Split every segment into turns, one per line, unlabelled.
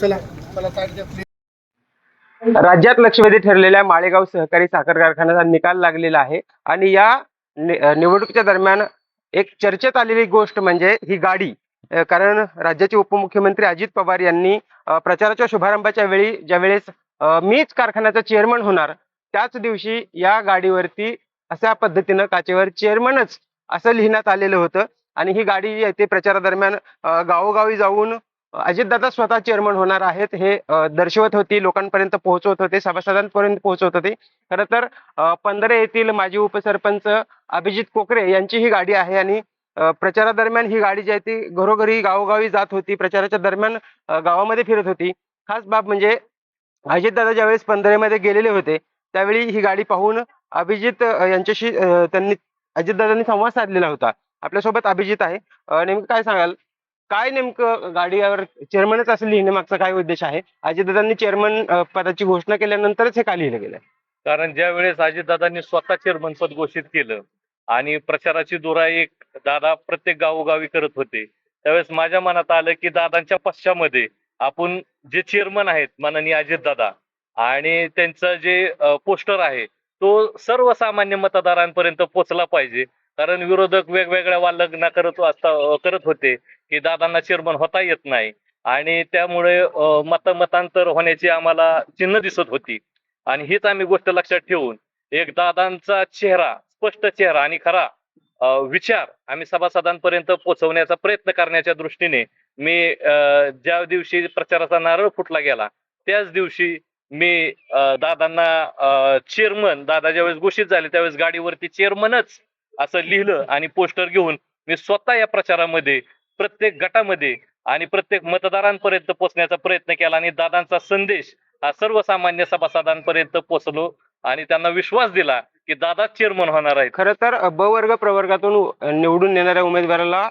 चला ताट द्या please.
राज्यात लक्षवेधी ठरलेल्या माळेगाव सहकारी साखर कारखान्याचा निकाल लागलेला आहे आणि या नि- निवडणुकीच्या दरम्यान एक चर्चेत आलेली गोष्ट म्हणजे ही गाडी कारण राज्याचे उपमुख्यमंत्री अजित पवार यांनी प्रचाराच्या शुभारंभाच्या वेळी ज्यावेळेस वेळेस मीच कारखान्याचा चेअरमन होणार त्याच दिवशी या गाडीवरती अशा पद्धतीनं काचेवर चेअरमनच असं लिहिण्यात आलेलं होतं आणि ही गाडी जी आहे ते प्रचारादरम्यान गावोगावी जाऊन अजितदादा स्वतः चेअरमन होणार आहेत. हे दर्शवत होती लोकांपर्यंत पोहोचवत होते सभासदांपर्यंत पोहोचवत होते. खरं तर पंधरा पंधरे येथील माजी उपसरपंच अभिजित कोकरे यांची ही गाडी आहे आणि प्रचारादरम्यान ही गाडी जी आहे ती घरोघरी गावोगावी जात होती. प्रचाराच्या दरम्यान गावामध्ये फिरत होती. खास बाब म्हणजे अजितदादा ज्यावेळेस पंधरेमध्ये गेलेले होते त्यावेळी ही गाडी पाहून अभिजित यांच्याशी त्यांनी अजितदादांनी संवाद साधलेला होता. आपल्यासोबत अभिजित आहे. नेमकं काय सांगाल? काय नेमकं गाडीवर चेअरमनच असं लिहिण्यामागचा काय उद्देश आहे? अजितदादांनी चेअरमन पदाची घोषणा केल्यानंतरच हे का लिहिलं गेलं
कारण ज्या वेळेस अजितदादांनी स्वतः चेअरमन पद घोषित केलं आणि प्रचाराची दुरा एक दादा प्रत्येक गावोगावी करत होते त्यावेळेस माझ्या मनात आलं की दादांच्या पश्चामध्ये आपण जे चेअरमन आहेत माननीय अजितदादा आणि त्यांचं जे पोस्टर आहे तो सर्वसामान्य मतदारांपर्यंत पोहोचला पाहिजे. कारण विरोधक वेगवेगळ्या वालग्ना करत असता करत होते. की दादांना चेअरमन होता येत नाही. आणि त्यामुळे मतमतांतर मतांतर होण्याची आम्हाला चिन्ह दिसत होती. आणि हीच आम्ही गोष्ट लक्षात ठेवून एक दादांचा चेहरा स्पष्ट चेहरा आणि खरा विचार आम्ही सभासदांपर्यंत पोहोचवण्याचा प्रयत्न करण्याच्या दृष्टीने मी ज्या दिवशी प्रचाराचा नारळ फुटला गेला त्याच दिवशी मी दादांना चेअरमन दादा ज्यावेळेस घोषित झाले त्यावेळेस गाडीवरती चेअरमनच असं लिहिलं आणि पोस्टर घेऊन मी स्वतः या प्रचारामध्ये प्रत्येक गटामध्ये आणि प्रत्येक मतदारांपर्यंत पोहोचण्याचा प्रयत्न केला आणि दादांचा संदेश हा सर्वसामान्य सभासदांपर्यंत पोहोचलो आणि त्यांना विश्वास दिला की दादा चेअरमन होणार आहेत.
खरं तर ब वर्ग प्रवर्गातून निवडून येणाऱ्या उमेदवाराला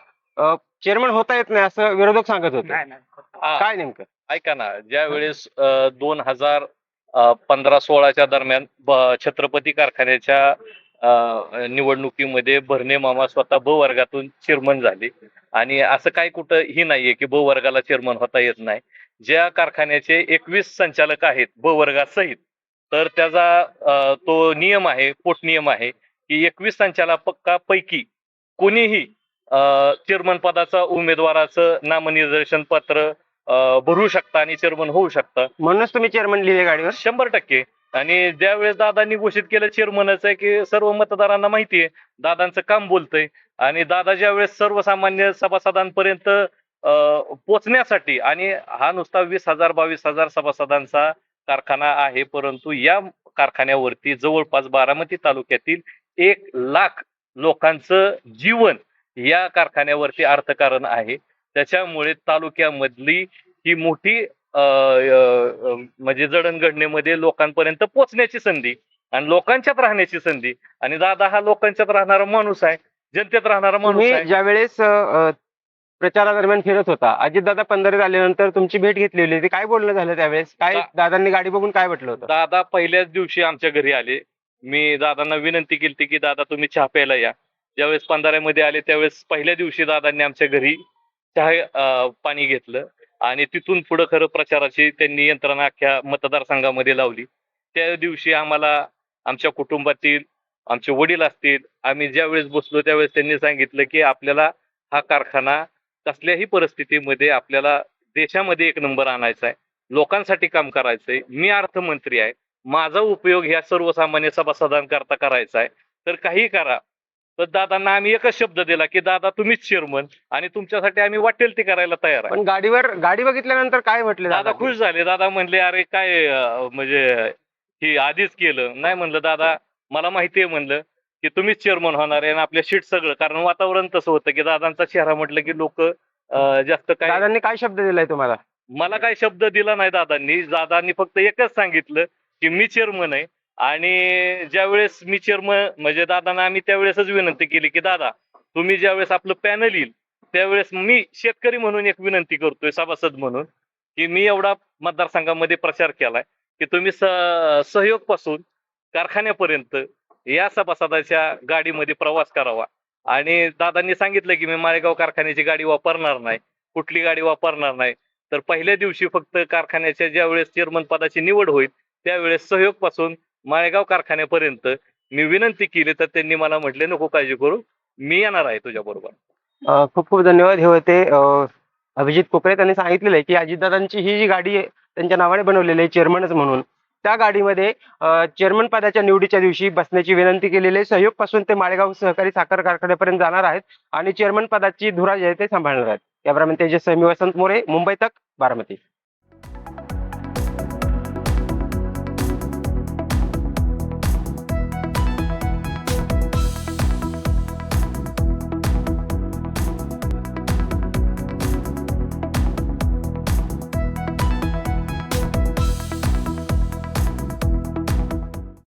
चेअरमन होता येत नाही असं विरोधक सांगत होते. काय नेमकं?
ऐका ना ज्या वेळेस दोन हजार पंधरा सोळाच्या दरम्यान छत्रपती कारखान्याच्या निवडणुकीमध्ये भरणे मामा स्वतः ब वर्गातून चेअरमन झाले. आणि असं काय कुठं ही नाहीये की ब वर्गाला चेअरमन होता येत नाही. ज्या कारखान्याचे एकवीस संचालक आहेत ब वर्गासहित तर त्याचा तो नियम आहे पोट नियम आहे की एकवीस संचालकापैकी कोणीही चेअरमन पदाचा उमेदवाराचं नामनिर्देशन पत्र भरू शकता आणि चेअरमन होऊ शकता.
म्हणूनच तुम्ही चेअरमन लिहिले गाडीवर.
शंभर टक्के. आणि ज्यावेळेस दादांनी घोषित केलं चेअरमनच आहे की सर्व मतदारांना माहिती आहे दादांचं काम बोलतंय. आणि दादा ज्यावेळेस सर्वसामान्य सभासदांपर्यंत पोचण्यासाठी आणि हा नुसता वीस हजार बावीस हजार सभासदांचा कारखाना आहे परंतु या कारखान्यावरती जवळपास बारामती तालुक्यातील एक लाख लोकांचं जीवन या कारखान्यावरती अर्थकारण आहे. त्याच्यामुळे तालुक्यामधली ही मोठी म्हणजे जडणघडणीमध्ये लोकांपर्यंत पोचण्याची संधी आणि लोकांच्यात राहण्याची संधी. आणि दादा हा लोकांच्यात राहणारा माणूस आहे जनतेत राहणारा माणूस आहे.
ज्या वेळेस प्रचारादरम्यान फिरत होता अजितदादा पंधरे आल्यानंतर तुमची भेट घेतलेली होती काय बोलणं झालं त्यावेळेस? काय दादांनी गाडी बघून काय म्हटलं होतं?
दादा पहिल्याच दिवशी आमच्या घरी आले. मी दादांना विनंती केली की दादा तुम्ही चहा प्यायला या. ज्यावेळेस पंधरामध्ये आले त्यावेळेस पहिल्या दिवशी दादांनी आमच्या घरी चहा पाणी घेतलं. आणि तिथून पुढं खरं प्रचाराची त्यांनी यंत्रणा अख्ख्या मतदारसंघामध्ये लावली. त्या दिवशी आम्हाला आमच्या कुटुंबातील आमचे वडील असतील आम्ही ज्यावेळेस बसलो त्यावेळेस त्यांनी सांगितलं की आपल्याला हा कारखाना कसल्याही परिस्थितीमध्ये आपल्याला देशामध्ये एक नंबर आणायचा आहे लोकांसाठी काम करायचंय मी अर्थमंत्री आहे माझा उपयोग ह्या सर्वसामान्य सभासदांकरता करायचा आहे तर काही करा. तर दादांना आम्ही एकच शब्द दिला की दादा तुम्हीच चेअरमन आणि तुमच्यासाठी आम्ही वाटेल ते करायला तयार आहे.
पण गाडीवर गाडी बघितल्यानंतर काय म्हटलं
दादा खुश झाले. दादा म्हणले अरे काय अं, म्हणजे ही आधीच केलं. नाही म्हणलं दादा मला माहिती आहे म्हणलं की तुम्हीच चेअरमन होणार आहे आणि आपल्या शीट सगळं. कारण वातावरण तसं होतं की दादांचा चेहरा म्हटलं की लोक जास्त काय
दादांनी काय शब्द दिलाय तुम्हाला?
मला काय शब्द दिला नाही दादांनी. दादांनी फक्त एकच सांगितलं की मी चेअरमन आहे. आणि ज्यावेळेस मी चेअरमन म्हणजे दादांना आम्ही त्यावेळेसच विनंती केली की दादा तुम्ही ज्यावेळेस आपलं पॅनल येईल त्यावेळेस मी शेतकरी म्हणून एक विनंती करतोय सभासद म्हणून की मी एवढा मतदारसंघामध्ये प्रचार केलाय की तुम्ही स- सहयोगपासून कारखान्यापर्यंत या सभासदाच्या गाडीमध्ये प्रवास करावा. आणि दादांनी सांगितलं की मी माळेगाव कारखान्याची गाडी वापरणार नाही कुठली गाडी वापरणार नाही. तर पहिल्या दिवशी फक्त कारखान्याच्या ज्या वेळेस चेअरमन पदाची निवड होईल त्यावेळेस सहयोगपासून माळेगाव कारखान्यापर्यंत मी विनंती केली तर त्यांनी मला म्हटले नको काळजी करू मी येणार आहे तुझ्या बरोबर.
खूप खूप धन्यवाद. हे होते अ, अभिजित कोकरे. त्यांनी सांगितलेलं आहे की अजितदादांची ही जी गाडी आहे त्यांच्या नावाने बनवलेली आहे चेअरमनच म्हणून. त्या गाडीमध्ये चेअरमन पदाच्या निवडीच्या दिवशी बसण्याची विनंती केलेली आहे. सहयोगपासून ते माळेगाव सहकारी साखर कारखान्यापर्यंत जाणार आहेत आणि चेअरमन पदाची धुरा जी आहे ते सांभाळणार आहेत. कॅमेरामॅन तेजस मी वसंत मोरे मुंबई तक बारामती.